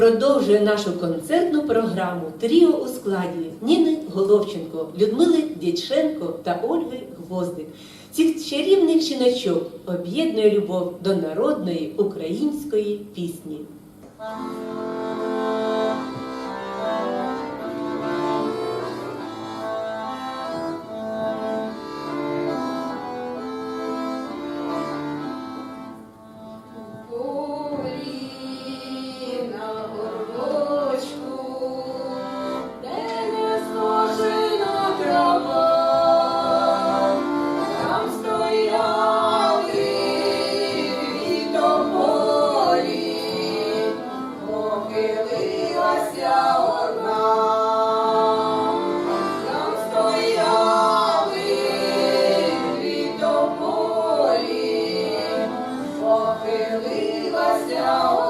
продовжує нашу концертну програму Тріо у складі Ніни Головченко, Людмили Дяченко та Ольги Гвоздик. Цих чарівних жіночок об'єднує любов до народної української пісні. Спасся